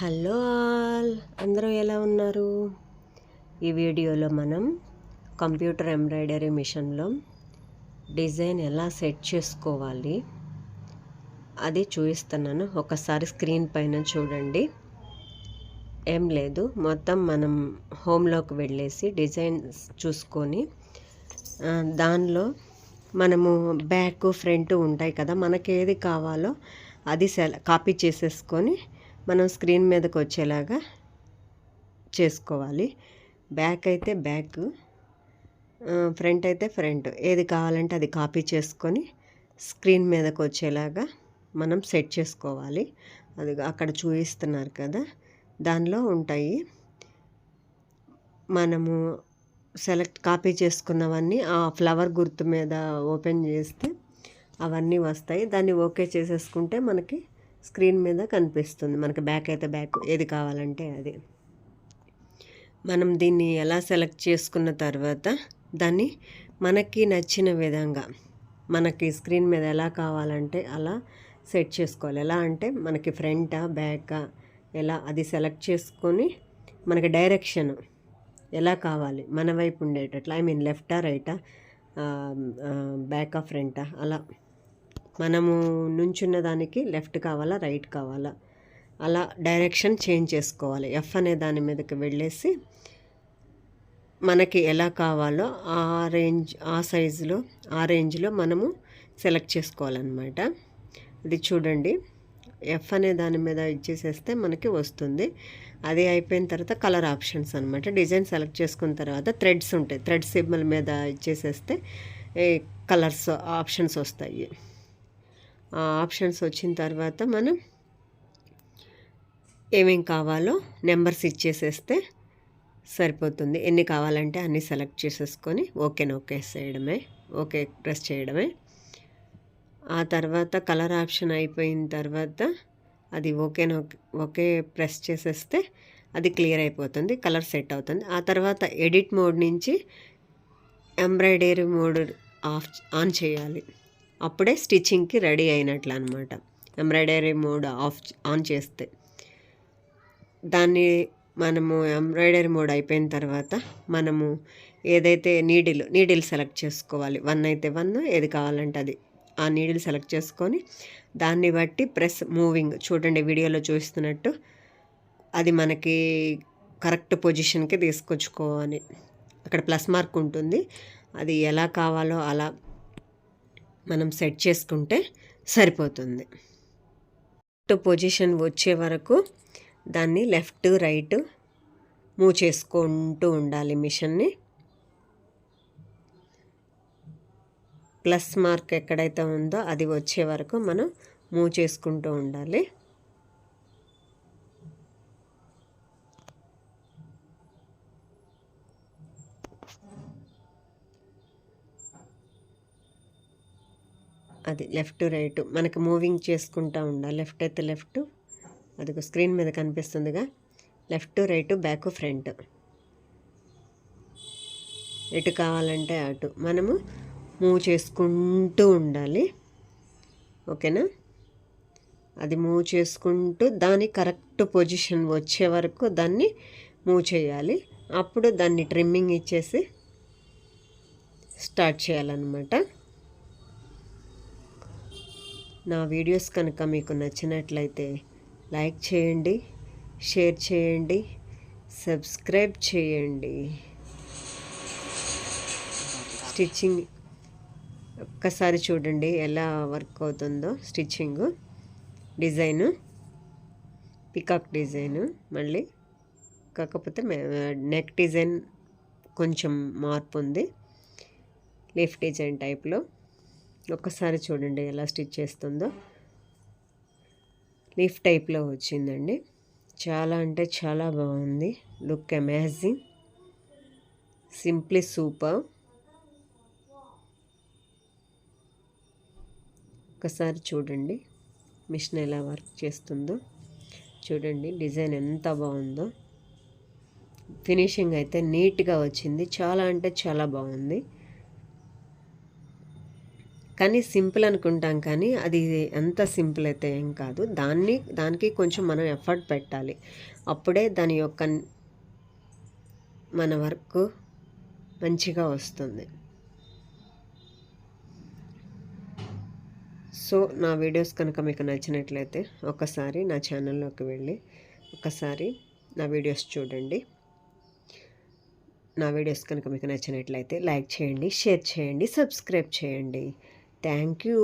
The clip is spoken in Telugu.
Hello all. అందరూ ఎలా ఉన్నారు? ఈ వీడియోలో మనం కంప్యూటర్ ఎంబ్రాయిడరీ మిషన్లో డిజైన్ ఎలా సెట్ చేసుకోవాలి అది చూపిస్తున్నాను. ఒకసారి స్క్రీన్ పైన చూడండి. ఏం లేదు. మొత్తం మనం హోమ్లోకి వెళ్ళేసి డిజైన్స్ చూసుకొని దానిలో మనము బ్యాక్ ఫ్రంట్ ఉంటాయి కదా మనకి ఏది కావాలో అది సెల కాపీ చేసేసుకొని మనం స్క్రీన్ మీదకి వచ్చేలాగా చేసుకోవాలి. బ్యాక్ అయితే బ్యాక్ ఫ్రంట్ అయితే ఫ్రంట్. ఏది కావాలంటే అది కాపీ చేసుకొని స్క్రీన్ మీదకి వచ్చేలాగా మనం సెట్ చేసుకోవాలి. అది అక్కడ చూపిస్తున్నారు కదా దానిలో ఉంటాయి. మనము సెలెక్ట్ కాపీ చేసుకున్నవన్నీ ఆ ఫ్లవర్ గుర్తు మీద ఓపెన్ చేస్తే అవన్నీ వస్తాయి. దాన్ని ఓకే చేసేసుకుంటే మనకి స్క్రీన్ మీద కనిపిస్తుంది. మనకి బ్యాక్ అయితే బ్యాక్ ఏది కావాలంటే అది. మనం దీన్ని ఎలా సెలెక్ట్ చేసుకున్న తర్వాత దాన్ని మనకి నచ్చిన విధంగా మనకి స్క్రీన్ మీద ఎలా కావాలంటే అలా సెట్ చేసుకోవాలి. ఎలా అంటే మనకి ఫ్రంటా బ్యాకా ఎలా అది సెలెక్ట్ చేసుకొని మనకి డైరెక్షన్ ఎలా కావాలి. మన వైపు ఉండేటట్లు ఐ మీన్ లెఫ్టా రైటా బ్యాకా ఫ్రంటా అలా మనము నుంచున్న దానికి లెఫ్ట్ కావాలా రైట్ కావాలా? అలా డైరెక్షన్ చేంజ్ చేసుకోవాలి. ఎఫ్ అనే దాని మీదకి వెళ్ళేసి మనకి ఎలా కావాలో ఆ రేంజ్ ఆ సైజులో ఆ రేంజ్లో మనము సెలెక్ట్ చేసుకోవాలన్నమాట. ఇది చూడండి. ఎఫ్ అనే దాని మీద ఇచ్చేసేస్తే మనకి వస్తుంది. అది అయిపోయిన తర్వాత కలర్ ఆప్షన్స్ అనమాట డిజైన్ సెలెక్ట్ చేసుకున్న తర్వాత థ్రెడ్స్ ఉంటాయి. థ్రెడ్ సిమ్మల్ మీద ఇచ్చేసేస్తే కలర్స్ ఆప్షన్స్ వస్తాయి. ఆప్షన్స్ వచ్చిన తర్వాత మనం ఏమేం కావాలో నెంబర్స్ ఇచ్చేసేస్తే సరిపోతుంది. ఎన్ని కావాలంటే అన్ని సెలెక్ట్ చేసేసుకొని ఓకే ఓకే చేయడమే ఓకే ప్రెస్ చేయడమే. ఆ తర్వాత కలర్ ఆప్షన్ అయిపోయిన తర్వాత అది ఓకే ఓకే ప్రెస్ చేసేస్తే అది క్లియర్ అయిపోతుంది కలర్ సెట్ అవుతుంది. ఆ తర్వాత ఎడిట్ మోడ్ నుంచి ఎంబ్రాయిడరీ మోడ్ ఆఫ్ ఆన్ చేయాలి. అప్పుడే స్టిచ్చింగ్కి రెడీ అయినట్లు అనమాట ఎంబ్రాయిడరీ మోడ్ ఆఫ్ ఆన్ చేస్తే. దాన్ని మనము ఎంబ్రాయిడరీ మోడ్ అయిపోయిన తర్వాత మనము ఏదైతే నీడిల్ నీడిల్ సెలెక్ట్ చేసుకోవాలి. వన్ అయితే వన్ ఏది కావాలంటే అది. ఆ నీడిల్ సెలెక్ట్ చేసుకొని దాన్ని బట్టి ప్రెస్ మూవింగ్ చూడండి వీడియోలో చూస్తున్నట్టు అది మనకి కరెక్ట్ పొజిషన్కి తీసుకొచ్చుకోవాలి. అక్కడ ప్లస్ మార్క్ ఉంటుంది. అది ఎలా కావాలో అలా మనం సెట్ చేసుకుంటే సరిపోతుంది. టు పొజిషన్ వచ్చే వరకు దాన్ని లెఫ్ట్ రైట్ మూవ్ చేసుకుంటూ ఉండాలి మిషన్ని. ప్లస్ మార్క్ ఎక్కడైతే ఉందో అది వచ్చే వరకు మనం మూవ్ చేసుకుంటూ ఉండాలి. అది లెఫ్ట్ రైట్ మనకి మూవింగ్ చేసుకుంటూ ఉండాలి లెఫ్ట్ అయితే లెఫ్ట్ అది స్క్రీన్ మీద కనిపిస్తుందిగా. Left right back front. ఎటు కావాలంటే అటు. మనము మూవ్ చేసుకుంటూ ఉండాలి. ఓకేనా? అది మూవ్ చేసుకుంటూ దాని కరెక్ట్ పొజిషన్ వచ్చే వరకు దాన్ని మూవ్ చేయాలి. అప్పుడు దాన్ని ట్రిమ్మింగ్ ఇచ్చేసి స్టార్ట్ చేయాలన్నమాట. నా వీడియోస్ కనుక మీకు నచ్చినట్లయితే లైక్ చేయండి షేర్ చేయండి సబ్స్క్రైబ్ చేయండి. స్టిచ్చింగ్ ఒక్కసారి చూడండి ఎలా వర్క్ అవుతుందో స్టిచ్చింగు డిజైను పికాక్ డిజైను మళ్ళీ. కాకపోతే నెక్ డిజైన్ కొంచెం మార్పు ఉంది లీఫ్ డిజైన్ టైప్లో. ఒక్కసారి చూడండి ఎలా స్టిచ్ చేస్తుందో. లీఫ్ టైప్లో వచ్చిందండి. చాలా అంటే చాలా బాగుంది. Look amazing. Simply super. ఒకసారి చూడండి. మిషన్ ఎలా వర్క్ చేస్తుందో. చూడండి డిజైన్ ఎంత బాగుందో. ఫినిషింగ్ అయితే నీట్గా వచ్చింది. చాలా అంటే చాలా బాగుంది. కానీ సింపుల్ అనుకుంటాం కానీ అది ఎంత సింపుల్ అయితే ఏం కాదు. దాన్ని దానికి కొంచెం మనం ఎఫర్ట్ పెట్టాలి. అప్పుడే దాని యొక్క మన వర్క్ మంచిగా వస్తుంది. సో నా వీడియోస్ కనుక మీకు నచ్చినట్లయితే ఒకసారి నా ఛానల్లోకి వెళ్ళి ఒకసారి నా వీడియోస్ చూడండి. నా వీడియోస్ కనుక మీకు నచ్చినట్లయితే లైక్ చేయండి షేర్ చేయండి సబ్స్క్రైబ్ చేయండి. Thank you.